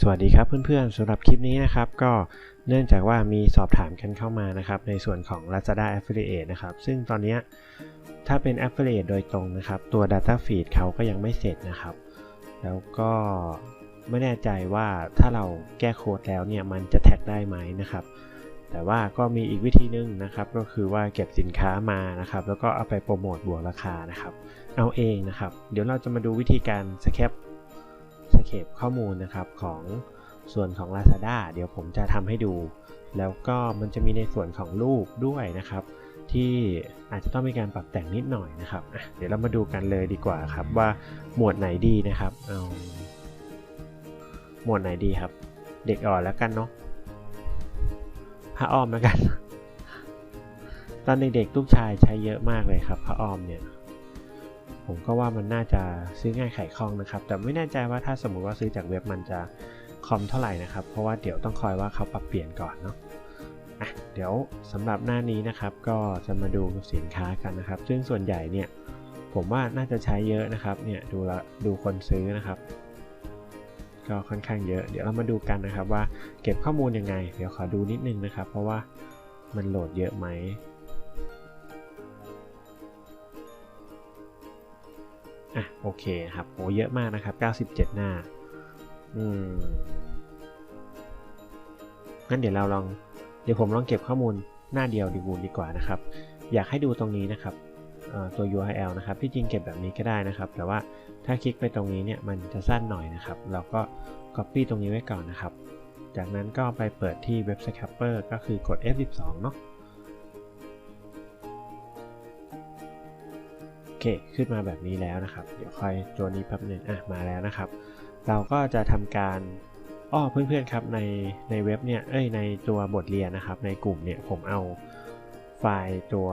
สวัสดีครับเพื่อนๆสำหรับคลิปนี้นะครับก็เนื่องจากว่ามีสอบถามกันเข้ามานะครับในส่วนของ Lazada Affiliate นะครับ ซึ่งตอนนี้ถ้าเป็น Affiliate โดยตรงนะครับ ตัว Data Feed เขาก็ยังไม่เสร็จนะครับ แล้วก็ไม่แน่ใจว่าถ้าเราแก้โค้ดแล้วเนี่ยมันจะแท็กได้ไหมนะครับ แต่ว่าก็มีอีกวิธีนึงนะครับ ก็คือว่าเก็บสินค้ามานะครับ แล้วก็เอาไปโปรโมทบวกราคานะครับ เอาเองนะครับ เดี๋ยวเราจะมาดูวิธีการสแคป เคปข้อมูลนะครับของส่วนของ Lazada เดี๋ยวผมจะทำให้ดู แล้วก็มันจะมีในส่วนของรูปด้วยนะครับ ที่อาจจะต้องมีการปรับแต่งนิดหน่อยนะครับ เดี๋ยวเรามาดูกันเลยดีกว่าครับว่าหมวดไหนดีนะครับเอาหมวดไหนดีครับ เด็กอ่อนแล้วกันเนาะผ้าอ้อมแล้วกัน ตอนเด็กๆลูกชายใช้เยอะมากเลยครับผ้าอ้อมเนี่ย ผมก็ว่ามันน่าจะซื้อง่ายขายคล่องนะครับ แต่ไม่แน่ใจว่าถ้าสมมุติว่าซื้อจากเว็บมันจะคอมเท่าไหร่นะครับ เพราะว่าเดี๋ยวต้องคอยว่าเขาปรับเปลี่ยนก่อนเนาะอะเดี๋ยวสำหรับหน้านี้นะครับก็จะมาดูสินค้ากันนะครับ ซึ่งส่วนใหญ่เนี่ยผมว่าน่าจะใช้เยอะนะครับเนี่ยดูละดูคนซื้อนะครับ ก็ค่อนข้างเยอะ เดี๋ยวเรามาดูกันนะครับว่าเก็บข้อมูลยังไง เดี๋ยวขอดูนิดนึงนะครับ เพราะว่ามันโหลดเยอะไหม อะโอเคครับโอ้เยอะมากนะครับ 97 หน้า อืม งั้นเดี๋ยวเราลอง เดี๋ยวผมลองเก็บข้อมูลหน้าเดียวดีกูดีกว่านะครับ อยากให้ดูตรงนี้นะครับตัว URL นะครับ ที่จริงเก็บแบบนี้ก็ได้นะครับ แต่ว่าถ้าคลิกไปตรงนี้เนี่ยมันจะสั้นหน่อยนะครับ เราก็ Copy ตรงนี้ไว้ก่อนนะครับ จากนั้นก็ไปเปิดที่เว็บ Scrapper ก็คือกด F12 เนาะ อเคขึ้นมาแบบนี้แล้วนะครับ เดี๋ยวค่อยตัวนี้แป๊บหนึ่งอะมาแล้วนะครับ เราก็จะทำการอ้อเพื่อนๆครับในในเว็บเนี่ยเอ้ยในตัวบทเรียนนะครับ ในกลุ่มเนี่ยผมเอาไฟล์ตัว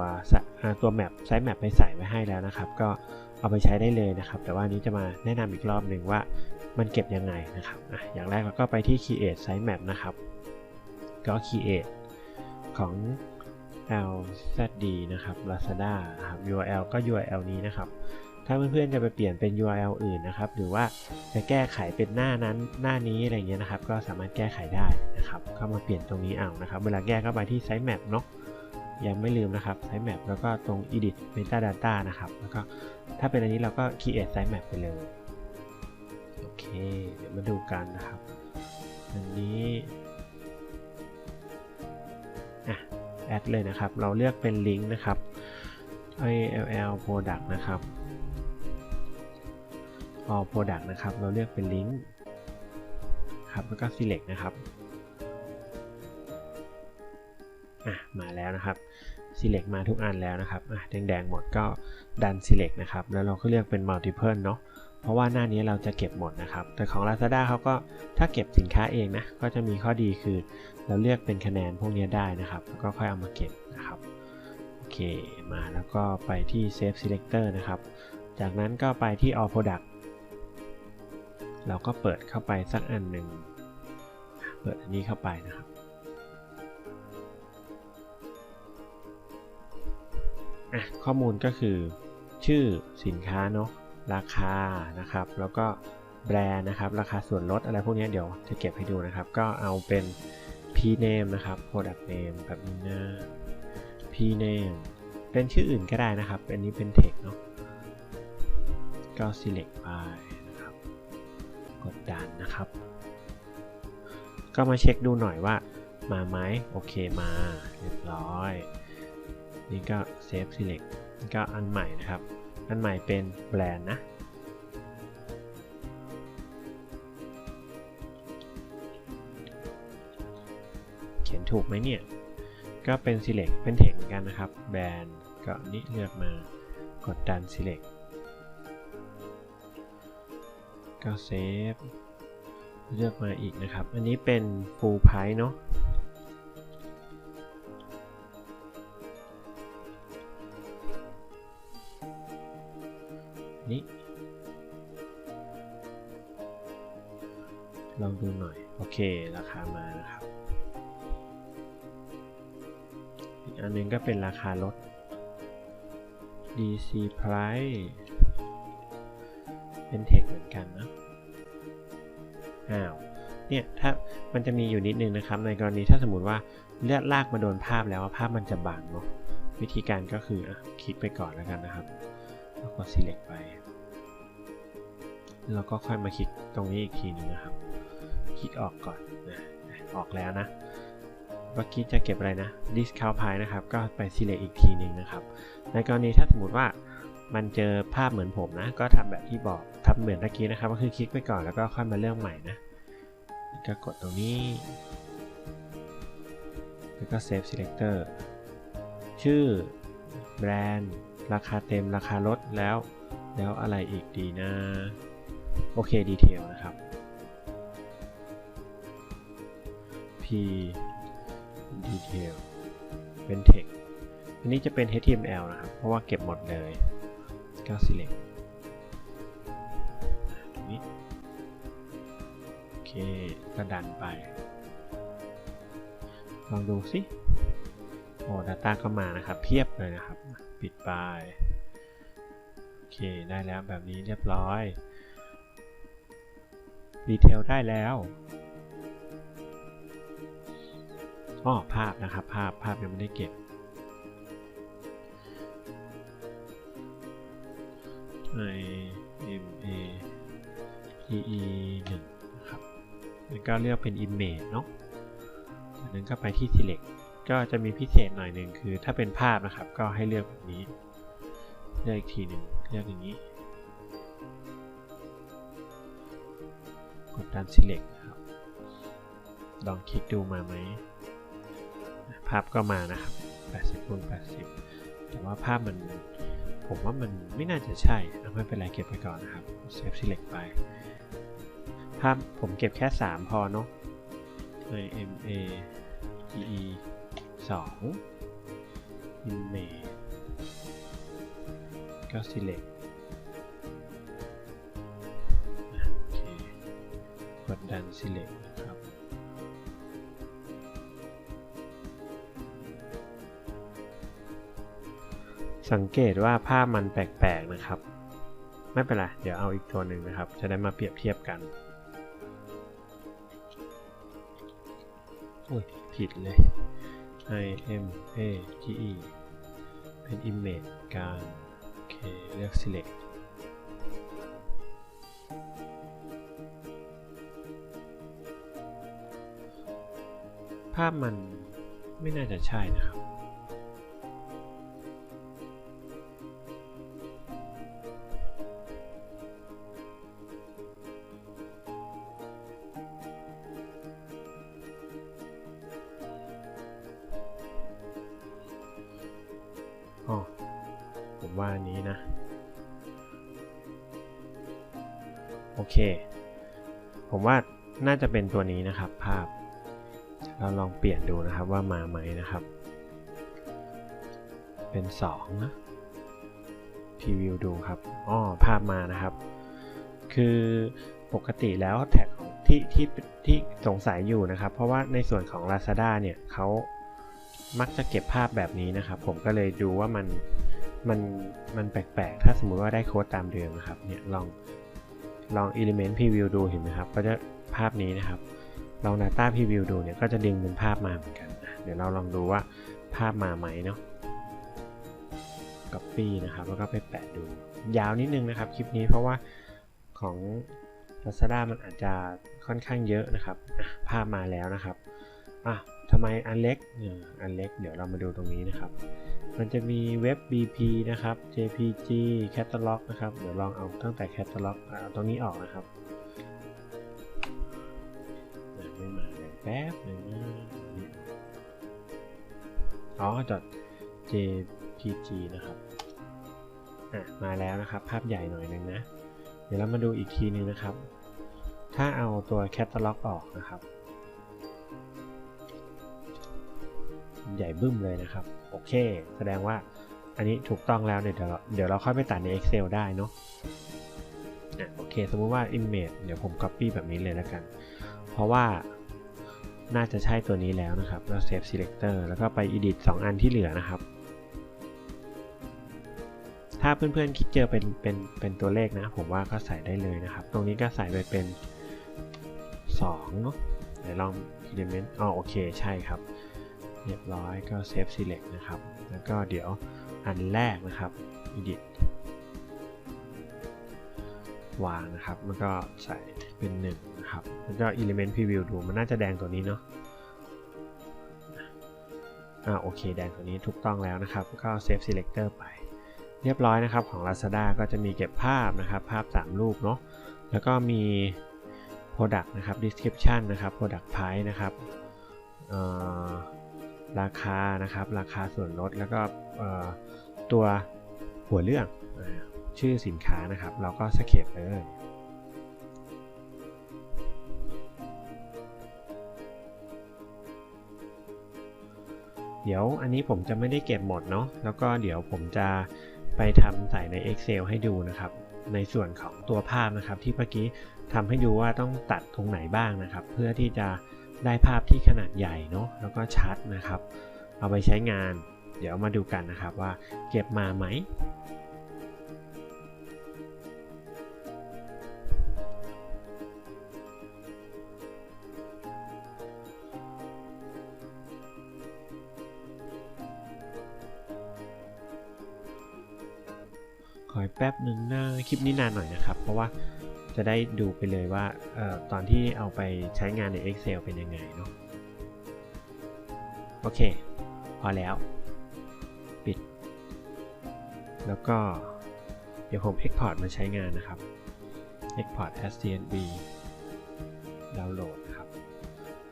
ตัวแมปไซต์แมปไปใส่ไว้ให้แล้วนะครับ ก็เอาไปใช้ได้เลยนะครับ แต่ว่านี้จะมาแนะนำอีกรอบหนึ่งว่ามันเก็บยังไงนะครับอะอย่างแรกเราก็ไปที่ create site map นะครับ ก็ create ของ LZD นะครับ Lazada นะครับ URL ก็ URL นี้นะครับ ถ้าเพื่อนๆจะไปเปลี่ยนเป็น URL อื่นนะครับ หรือว่าจะแก้ไขเป็นหน้านั้นหน้านี้อะไรเงี้ยนะครับ ก็สามารถแก้ไขได้นะครับ เข้ามาเปลี่ยนตรงนี้เอานะครับ เวลาแก้ก็ไปที่ site map เนาะยังไม่ลืมนะครับ site map แล้วก็ตรง edit metadata นะครับ แล้วก็ถ้าเป็นอันนี้เราก็ create site map ไปเลย โอเค เดี๋ยวมาดูกันนะครับ อันนี้ อะ แอดเลยนะครับ เราเลือกเป็นลิงก์นะครับ ILL product นะครับ all product นะครับ เราเลือกเป็นลิงก์ครับแล้วก็ select นะครับอะมาแล้วนะครับ select มาทุกอันแล้วนะครับอะแดงๆหมดก็ดัน select นะครับ แล้วเราก็เลือกเป็น multiple เนาะ เพราะว่าหน้านี้เราจะเก็บหมดนะครับ แต่ของ Lazada เขาก็ถ้าเก็บสินค้าเองนะ ก็จะมีข้อดีคือเราเลือกเป็นคะแนนพวกนี้ได้นะครับ แล้วก็ค่อยเอามาเก็บนะครับ โอเค มาแล้วก็ไปที่ Save Selector นะครับ จากนั้นก็ไปที่ All Product เราก็เปิดเข้าไปสักอันหนึ่ง เปิดอันนี้เข้าไปนะครับ อะ ข้อมูลก็คือชื่อสินค้าเนาะ ราคานะครับ แล้วก็แบรนด์นะครับ ราคาส่วนลดอะไรพวกนี้เดี๋ยวจะเก็บให้ดูนะครับ ก็เอาเป็น p name นะครับ product name แบบนี้นะ p name เป็นชื่ออื่นก็ได้นะครับ อันนี้เป็น text เนาะก็ select ไปนะครับ กดดันนะครับ ก็มาเช็คดูหน่อยว่ามาไหมโอเคมาเรียบร้อย นี่ก็ save select ก็อันใหม่นะครับ นใหม่เป็นแบรนด์นะ เขียนถูกไหมเนี่ย ก็เป็น select เป็น text เหมือนกันนะครับ แบรนด์ก็นี่เลือกมากดดัน select ก็ save เลือกมาอีกนะครับ อันนี้เป็น full price เนาะ นี้ ลองดูหน่อย โอเค ราคามานะครับ อีกอันนึงก็เป็นราคาลด DC price เป็นเทคเหมือนกันนะอ้าว เนี่ยถ้ามันจะมีอยู่นิดนึงนะครับ ในกรณีถ้าสมมติว่าเลือดลากมาโดนภาพแล้วภาพมันจะบังเนาะวิธีการก็คืออะคลิกไปก่อนแล้วกันนะครับ แล้วก็ select ไป แล้วก็ค่อยมาคลิกตรงนี้อีกทีหนึงนะครับ คลิกออกก่อนนะออกแล้วนะเมื่อกี้จะเก็บอะไรนะ discount price นะครับ ก็ไป select อีกทีหนึ่งนะครับ ในกรณีถ้าสมมติว่ามันเจอภาพเหมือนผมนะ ก็ทำแบบที่บอกทำเหมือนตะกี้นะครับ ก็คือคลิกไปก่อนแล้วก็ค่อยมาเลือกใหม่นะ ก็กดตรงนี้ แล้วก็ save selector ชื่อ แบรนด์ ราคาเต็มราคาลดแล้ว แล้วอะไรอีกดีนะโอเคดีเทลนะครับ p detail เป็น text อันนี้จะเป็น html นะครับ เพราะว่าเก็บหมดเลยก็ select ตรงนี้โอเคก็ดันไป ลองดูสิโอ้ Data ก็มานะครับ เพียบเลยนะครับ ปิดไป โอเค ได้แล้วแบบนี้เรียบร้อยดีเทลได้แล้วอ้อภาพนะครับ ภาพภาพยังไม่ได้เก็บ i m a t e 1นะครับ แล้วก็เลือกเป็น image เนาะจากนั้นก็ไปที่ select ก็จะมีพิเศษหน่อยหนึ่งคือ ถ้าเป็นภาพนะครับ ก็ให้เลือกแบบนี้ เลือกอีกทีหนึ่งเลือกอย่างนี้ กดดัน select ครับ ลองคลิกดูมาไหม ภาพก็มานะครับ 80คูณ80 แต่ว่าภาพมัน ผมว่ามันไม่น่าจะใช่ไม่เป็นไรเก็บไปก่อนนะครับ save select ไป ภาพผมเก็บแค่ 3 พอเนาะ i m a g e 2 image ก็ select โอเคกดดัน select นะครับ สังเกตว่าภาพมันแปลกๆนะครับ ไม่เป็นไร เดี๋ยวเอาอีกตัวหนึ่งนะครับ จะได้มาเปรียบเทียบกันโอ้ยผิดเลย i m a g e เป็น image การโอเคเลือก select ภาพมันไม่น่าจะใช่นะครับ น่าจะเป็นตัวนี้นะครับภาพ เราลองเปลี่ยนดูนะครับว่ามาไหมนะครับ เป็น2นะพรีวิวดูครับอ๋อภาพมานะครับ คือปกติแล้วแท็กที่ที่ที่สงสัยอยู่นะครับ เพราะว่าในส่วนของ Lazada เนี่ยเขามักจะเก็บภาพแบบนี้นะครับ ผมก็เลยดูว่ามันมันมันแปลกๆ ถ้าสมมุติว่าได้โค้ดตามเดิมนะครับ เนี่ยลองลอง Element Preview ดูเห็นไหมครับ ก็จะ ภาพนี้นะครับลอง Data Preview ดูเนี่ยก็จะดึงเป็นภาพมาเหมือนกันนะเดี๋ยวเราลองดูว่าภาพมาไหมเนาะ Copy นะครับแล้วก็ไปแปะดู ยาวนิดนึงนะครับคลิปนี้เพราะว่าของ Lazada มันอาจจะค่อนข้างเยอะนะครับ ภาพมาแล้วนะครับอะทำไมอันเล็กอันเล็ก เดี๋ยวเรามาดูตรงนี้นะครับ มันจะมีเว็บ BP นะครับ JPG Catalog นะครับ เดี๋ยวลองเอาตั้งแต่ Catalog เอาตรงนี้ออกนะครับ แป๊บหนึ่งอ๋อจด JPG นะครับ อะ มาแล้วนะครับ ภาพใหญ่หน่อยหนึงนะ เดี๋ยวเรามาดูอีกทีนึงนะครับ ถ้าเอาตัว Catalog อกออกนะครับ ใหญ่บึ้มเลยนะครับ โอเค แสดงว่าอันนี้ถูกต้องแล้วเดี๋ยวเราเดี๋ยวเราค่อยไปตัดใน Excel ได้เนาะอะโอเค สมมุติว่า image เดี๋ยวผม copy แบบนี้เลยแล้วกัน เพราะว่า น่าจะใช่ตัวนี้แล้วนะครับแล้ว save selector แล้วก็ไป edit 2 อันที่เหลือนะครับ ถ้าเพื่อนๆคิดเจอเป็นเป็นเป็นตัวเลขนะ ผมว่าก็ใส่ได้เลยนะครับ ตรงนี้ก็ใส่ไปเป็น2เนาะเดี๋ยวลอง element อ๋อโอเคใช่ครับ เรียบร้อยก็ save select นะครับ แล้วก็เดี๋ยวอันแรกนะครับ edit วางนะครับแล้วก็ใส่เป็น1นะครับแล้วก็ element preview ดูมันน่าจะแดงตัวนี้เนาะอ่าโอเค แดงตัวนี้ถูกต้องแล้วนะครับ ก็ save selector ไป เรียบร้อยนะครับของ Lazada ก็จะมีเก็บภาพนะครับ ภาพ 3 รูปเนาะแล้วก็มี product นะครับ description นะครับ product price นะครับราคานะครับ ราคาส่วนลดแล้วก็ตัวหัวเรื่อง ชื่อสินค้านะครับเราก็สเคปเลยเดี๋ยวอันนี้ผมจะไม่ได้เก็บหมดเนาะแล้วก็เดี๋ยวผมจะไปทำใส่ใน Excel ให้ดูนะครับ ในส่วนของตัวภาพนะครับ ที่เมื่อกี้ทำให้ดูว่าต้องตัดตรงไหนบ้างนะครับ เพื่อที่จะได้ภาพที่ขนาดใหญ่เนาะแล้วก็ชัดนะครับ เอาไปใช้งาน เดี๋ยวมาดูกันนะครับว่าเก็บมาไหม ขอแป๊บหนึ่งนะคลิปนี้นานหน่อยนะครับ เพราะว่าจะได้ดูไปเลยว่าออตอนที่เอาไปใช้งานใน Excel เป็นยังไงเนาะโอเค พอแล้ว ปิด แล้วก็เดี๋ยวผม Export มาใช้งานนะครับ Export as CSV ดาวน์โหลดครับ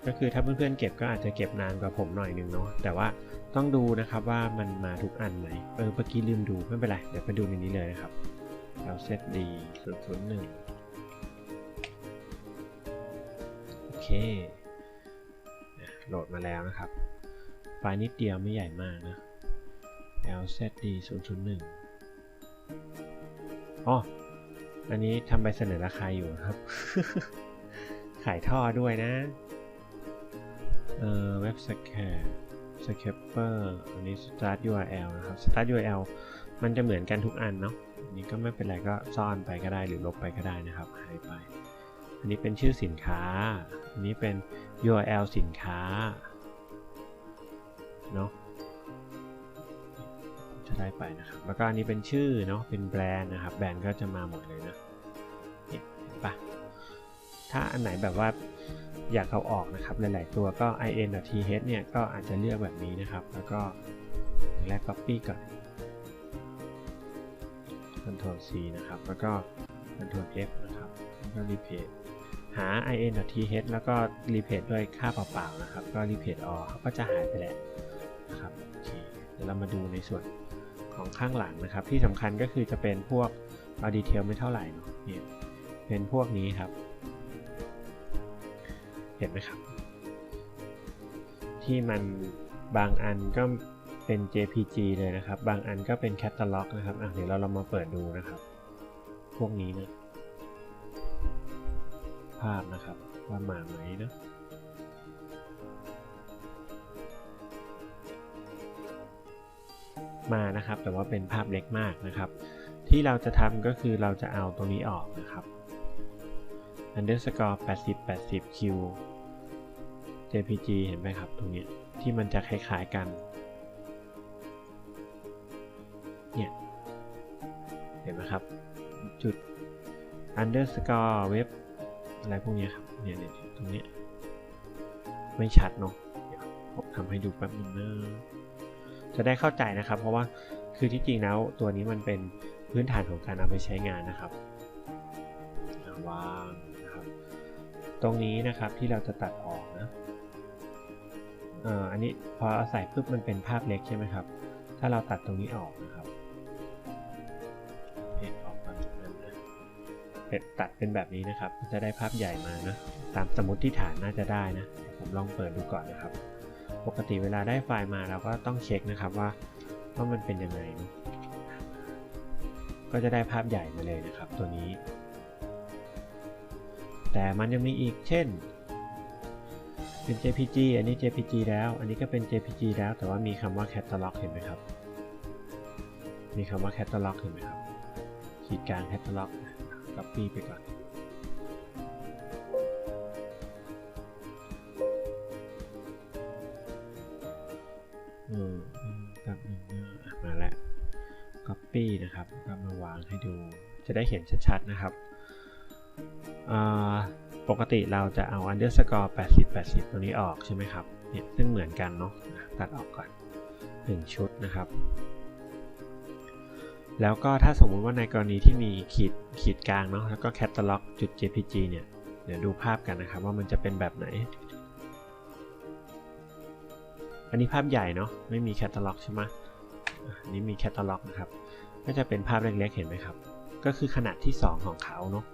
ก็คือถ้าเพื่อนๆเก็บก็อาจจะเก็บนานกว่าผมหน่อยนึงเนาะแต่ว่า ต้องดูนะครับว่ามันมาทุกอันไหมเออเมื่อกี้ลืมดูไม่เป็นไร เดี๋ยวไปดูในนี้เลยนะครับเราเซตดีศูนย์ศูนย์หนึ่งโอเคโหลดมาแล้วนะครับ ไฟล์นิดเดียวไม่ใหญ่มากนะ LZD 001อ๋อ อันนี้ทำใบเสนอราคาอยู่ครับ ขายท่อด้วยนะ เออเว็บสแคร์ Scraper อันนี้ Start URL นะครับ Start URL มันจะเหมือนกันทุกอันเนาะอันนี้ก็ไม่เป็นไรก็ซ่อนไปก็ได้หรือลบไปก็ได้นะครับหายไป อันนี้เป็นชื่อสินค้า อันนี้เป็น URL สินค้าเนาะจะได้ไปนะครับ แล้วก็อันนี้เป็นชื่อเนาะเป็นแบรนด์นะครับ แบรนด์ก็จะมาหมดเลยนะเห็นปะถ้าอันไหนแบบว่า อยากเอาออกนะครับหลายๆตัวก็ in.th เนี่ยก็อาจจะเลือกแบบนี้นะครับ แล้วก็อย่างแรก copy ก่อน Ctrl C นะครับ แล้วก็ Ctrl F นะครับ แล้วก็ replace หา in.th แล้วก็ replace ด้วยค่าเปล่าๆนะครับ ก็ replace all เขาก็จะหายไปแล้วนะครับโอเคเดี๋ยวเรามาดูในส่วนของข้างหลังนะครับ ที่สำคัญก็คือจะเป็นพวกเอาดีเทลไม่เท่าไหร่เนาะเนี่ยเป็นพวกนี้ครับ เห็นไหมครับ ที่มันบางอันก็เป็น JPG เลยนะครับ บางอันก็เป็นแคตตาล็อกนะครับอะเดี๋ยวเราเรามาเปิดดูนะครับ พวกนี้นะ ภาพนะครับว่ามาไหมนะมานะครับ แต่ว่าเป็นภาพเล็กมากนะครับ ที่เราจะทำก็คือเราจะเอาตรงนี้ออกนะครับ underscore 80 80 q jpg เห็นไหมครับ ตรงนี้ที่มันจะคล้ายๆกัน เนี่ย เห็นไหมครับ จุด underscore web อะไรพวกนี้ครับ เนี่ยตรงนี้ไม่ชัดเนาะผมทำให้ดูแป๊บนึงนะจะได้เข้าใจนะครับ เพราะว่าคือที่จริงแล้วตัวนี้มันเป็นพื้นฐานของการเอาไปใช้งานนะครับวาง ตรงนี้นะครับที่เราจะตัดออกนะอันนี้พอเอาใส่ปุ๊บมันเป็นภาพเล็กใช่ไหมครับ ถ้าเราตัดตรงนี้ออกนะครับเออกมาแบบนั้นนะเป็นตัดเป็นแบบนี้นะครับ จะได้ภาพใหญ่มานะ ตามสมมติฐานน่าจะได้นะ ผมลองเปิดดูก่อนนะครับ ปกติเวลาได้ไฟล์มาเราก็ต้องเช็คนะครับว่าว่ามันเป็นยังไงนะก็จะได้ภาพใหญ่มาเลยนะครับ ตัวนี้ แต่มันยังมีอีกเช่น เป็น JPG อันนี้ JPG แล้ว อันนี้ก็เป็น JPG แล้วแต่ว่ามีคำว่า Catalog เห็นไหมครับ มีคำว่า Catalog เห็นไหมครับขีดกลาง Catalog Copy ไปก่อนกับหนึ่มาแล้ว Copy นะครับก็มาวางให้ดู จะได้เห็นชัดๆนะครับ ปกติเราจะเอา underscore 80 80 ตัวนี้ออกใช่ไหมครับเนี่ยซึ่งเหมือนกันเนาะตัดออกก่อน 1 ชุดนะครับ แล้วก็ถ้าสมมุติว่าในกรณีที่มีขีดขีดกลางเนาะแล้วก็ catalog .jpg เนี่ยเดี๋ยวดูภาพกันนะครับว่ามันจะเป็นแบบไหน อันนี้ภาพใหญ่เนาะไม่มี catalog ใช่ไหมอันนี้มี catalog นะครับ ก็จะเป็นภาพเล็กๆเห็นไหมครับ ก็คือขนาดที่ 2 ของเขาเนาะ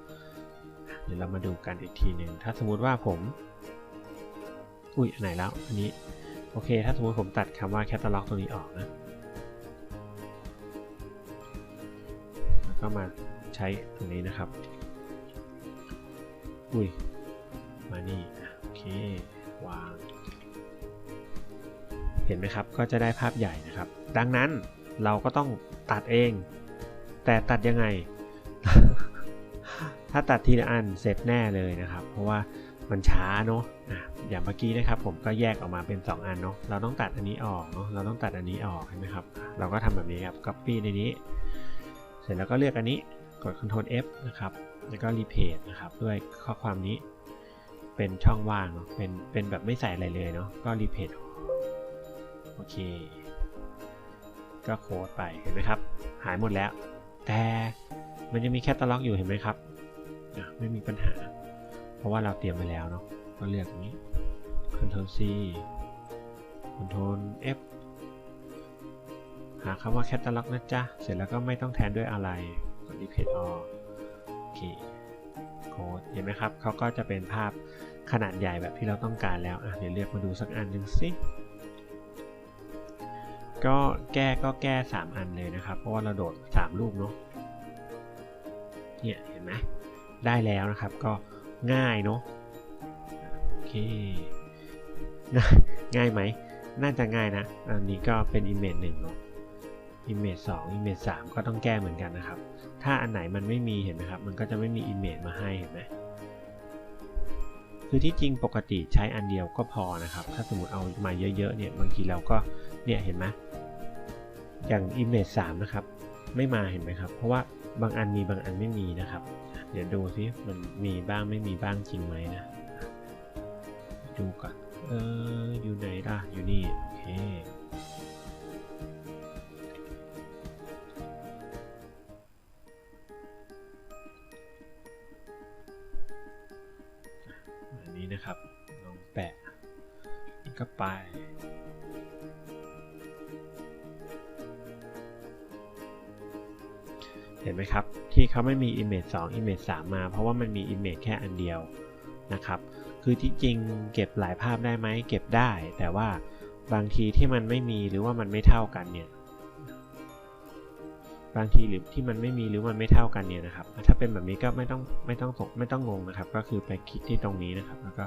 เดี๋ยวเรามาดูกันอีกทีหนึ่งถ้าสมมุติว่าผม อุ้ยอันไหนแล้วอันนี้โอเค ถ้าสมมติผมตัดคำว่า catalog ตรงนี้ออกนะแล้วก็มาใช้ตรงนี้นะครับ อุ้ย มานี่โอเค วาง เห็นไหมครับ ก็จะได้ภาพใหญ่นะครับ ดังนั้นเราก็ต้องตัดเอง แต่ตัดยังไง ถ้าตัดทีละอันเสร็จแน่เลยนะครับ เพราะว่ามันช้าเนาะะอย่างเมื่อกี้นะครับผมก็แยกออกมาเป็น 2 อันเนาะ เราต้องตัดอันนี้ออกเนาะ เราต้องตัดอันนี้ออกเห็นไหมครับ เราก็ทำแบบนี้ครับ copy ในนี้ เสร็จแล้วก็เลือกอันนี้ กด Ctrl F นะครับ แล้วก็ replace นะครับ ด้วยข้อความนี้ เป็นช่องว่างเนาะ เป็น เป็นแบบไม่ใส่อะไรเลยเนาะ ก็ replace โอเค ก็โค้ดไป เห็นไหมครับ หายหมดแล้ว แต่มันจะมีแคตตาล็อกอยู่เห็นไหมครับ ไม่มีปัญหา เพราะว่าเราเตรียมไว้แล้วเนาะก็เลือกนี้ Ctrl C Ctrl F หาคำว่าแคตตาล็อกนะจ๊ะ เสร็จแล้วก็ไม่ต้องแทนด้วยอะไรกด Replace All โอเคโค้ดเห็นไหมครับเขาก็จะเป็นภาพขนาดใหญ่แบบที่เราต้องการแล้วอะเดี๋ยวเลือกมาดูสักอันหนึ่งสิก็แก้ก็แก้ 3 อันเลยนะครับ เพราะว่าเราโดด3รูปเนาะเนี่ยเห็นไหม ได้แล้วนะครับ ก็ง่ายเนาะโอเคง่ายไหม น่าจะง่ายนะ อันนี้ก็เป็น image หนึ่งเนาะ image 2 image 3 ก็ต้องแก้เหมือนกันนะครับ ถ้าอันไหนมันไม่มีเห็นไหมครับ มันก็จะไม่มี image มาให้เห็นไหมคือที่จริงปกติใช้อันเดียวก็พอนะครับ ถ้าสมมติเอามาเยอะๆเนี่ย บางทีเราก็ เนี่ยเห็นไหมอย่าง image 3 นะครับ ไม่มาเห็นไหมครับ เพราะว่าบางอันมีบางอันไม่มีนะครับ เดี๋ยวดูซิมันมีบ้างไม่มีบ้างจริงไหมนะ ดูก่อน เออ อยู่ไหนล่ะ อยู่นี่ โอเค อันนี้นะครับ ลองแปะนี่ก็ไป ห็นไหมครับ ที่เขาไม่มี image 2 image 3 มา เพราะว่ามันมี image แค่อันเดียวนะครับ คือที่จริงเก็บหลายภาพได้ไหมเก็บได้ แต่ว่าบางทีที่มันไม่มีหรือว่ามันไม่เท่ากันเนี่ยบางทีหรือที่มันไม่มีหรือมันไม่เท่ากันเนี่ยนะครับ ถ้าเป็นแบบนี้ก็ไม่ต้องไม่ต้องสงไม่ต้องงงนะครับ ก็คือไปคลิกที่ตรงนี้นะครับ แล้วก็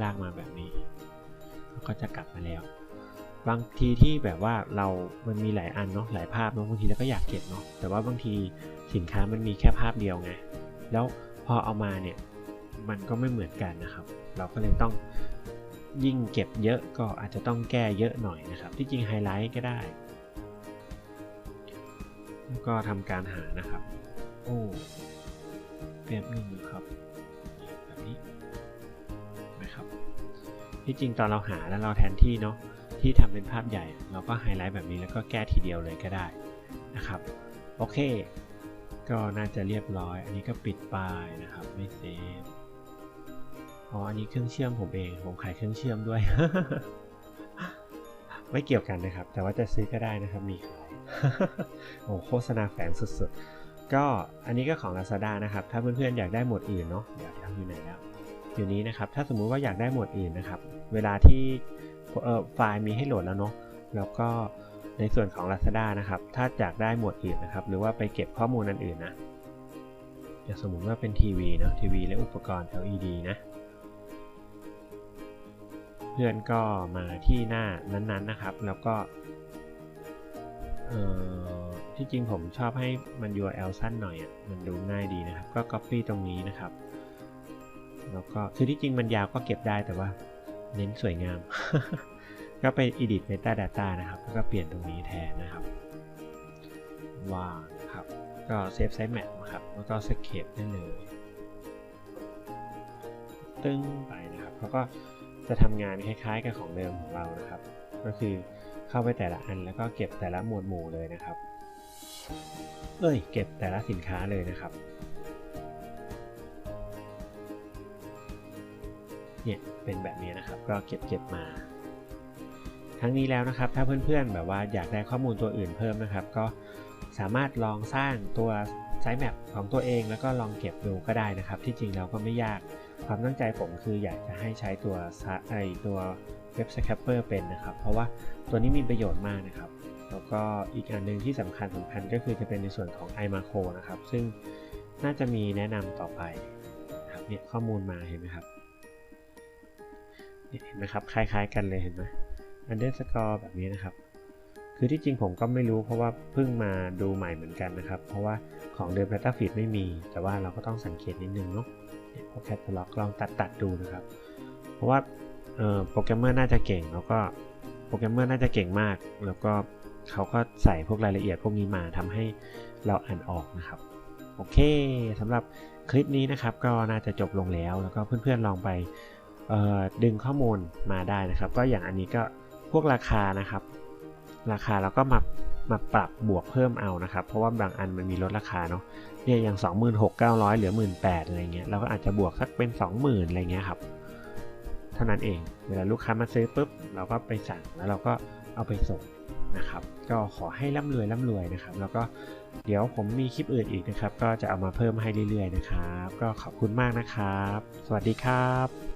ลากมาแบบนี้แล้วก็จะกลับมาแล้ว บางทีที่แบบว่าเรา มันมีหลายอันเนาะหลายภาพเนาะบางทีเราก็อยากเก็บเนาะแต่ว่าบางทีสินค้ามันมีแค่ภาพเดียวไงแล้วพอเอามาเนี่ยมันก็ไม่เหมือนกันนะครับ เราก็เลยต้องยิ่งเก็บเยอะก็อาจจะต้องแก้เยอะหน่อยนะครับ ที่จริงไฮไลท์ก็ได้แล้วก็ทำการหานะครับโอ้เปรียบหนึ่งครับแบบนี้นะครับที่จริงตอนเราหาแล้วเราแทนที่เนาะ ที่ทำเป็นภาพใหญ่ เราก็ไฮไลท์แบบนี้แล้วก็แก้ทีเดียวเลยก็ได้นะครับ โอเค ก็น่าจะเรียบร้อย อันนี้ก็ปิดป้ายนะครับ ไม่เซฟอ๋ออันนี้เครื่องเชื่อมผมเอง ผมขายเครื่องเชื่อมด้วย ไม่เกี่ยวกันนะครับ แต่ว่าจะซื้อก็ได้นะครับ มีขายโอ้โฆษณาแฝงสุดๆ ก็อันนี้ก็ของ Lazada นะครับ ถ้าเพื่อนๆอยากได้หมวดอื่นเนาะ เดี๋ยวทำอยู่ไหนแล้ว อยู่นี้นะครับ ถ้าสมมุติว่าอยากได้หมวดอื่นนะครับ เวลาที่ไฟล์มีให้โหลดแล้วเนาะ แล้วก็ในส่วนของ Lazada นะครับ ถ้าอยากได้หมวดอื่นนะครับ หรือว่าไปเก็บข้อมูลอันอื่นนะอย่างสมมุติว่าเป็นทีวีเนาะ ทีวีและอุปกรณ์ LED นะ เพื่อนก็มาที่หน้านั้นๆนะครับ แล้วก็ที่จริงผมชอบให้มัน URL สั้นหน่อยอะ มันดูง่ายดีนะครับ ก็ Copy ตรงนี้นะครับ แล้วก็คือที่จริงมันยาวก็เก็บได้แต่ว่าเน้นสวยงาม ก็ไป edit metadata นะครับแล้วก็เปลี่ยนตรงนี้แทนนะครับวางนะครับ ก็เซฟไซส์แมปนะครับ แล้วก็สเคปได้เลยตึ้งไปนะครับเขาก็จะทำงานคล้ายๆกับของเดิมของเรานะครับ ก็คือเข้าไปแต่ละอันแล้วก็เก็บแต่ละหมวดหมู่เลยนะครับ เอ้ย เก็บแต่ละสินค้าเลยนะครับ เนี่ยเป็นแบบนี้นะครับก็เก็บเก็บมาทั้งนี้แล้วนะครับถ้าเพื่อนๆ แบบว่าอยากได้ข้อมูลตัวอื่นเพิ่มนะครับ ก็สามารถลองสร้างตัวไซต์แมปของตัวเอง แล้วก็ลองเก็บดูก็ได้นะครับ ที่จริงเราก็ไม่ยากความตั้งใจผมคืออยากจะให้ใช้ตัวไอตัวเว็บสแคปเปอร์เป็นนะครับ เพราะว่าตัวนี้มีประโยชน์มากนะครับ แล้วก็อีกอันหนึ่งที่สำคัญสำคัญก็คือจะเป็นในส่วนของ iMacro นะครับ ซึ่งน่าจะมีแนะนำต่อไปครับเนี่ยข้อมูลมาเห็นไหมครับ เห็นไหมครับ คล้าย ๆ กันเลยเห็นไหม underscore แบบนี้นะครับ คือที่จริงผมก็ไม่รู้เพราะว่าเพิ่งมาดูใหม่เหมือนกันนะครับ เพราะว่าของเดิม Data Feed ไม่มี แต่ว่าเราก็ต้องสังเกตนิดนึงเนาะเนี่ยพวก Catalog ลองตัดตัดๆดูนะครับ เพราะว่าโปรแกรมเมอร์น่าจะเก่งแล้วก็โปรแกรมเมอร์น่าจะเก่งมาก แล้วก็เขาก็ใส่พวกรายละเอียดพวกนี้มาทำให้เราอ่านออกนะครับ โอเคสำหรับคลิปนี้นะครับก็น่าจะจบลงแล้ว แล้วก็เพื่อนๆลองไป ดึงข้อมูลมาได้นะครับ ก็อย่างอันนี้ก็พวกราคานะครับ ราคาเราก็มามาปรับบวกเพิ่มเอานะครับ เพราะว่าบางอันมันมีลดราคาเนาะเนี่ยอย่าง 26,900 เหลือ 18,000อะไรเงี้ยเราก็อาจจะบวกสักเป็น 20,000อะไรเงี้ยครับเท่านั้นเอง เวลาลูกค้ามาซื้อปุ๊บเราก็ไปสั่งแล้วเราก็เอาไปส่งนะครับ ก็ขอให้ร่ำรวยร่ำรวยนะครับ แล้วก็เดี๋ยวผมมีคลิปอื่นอีกนะครับ ก็จะเอามาเพิ่มให้เรื่อยๆนะครับ ก็ขอบคุณมากนะครับ สวัสดีครับ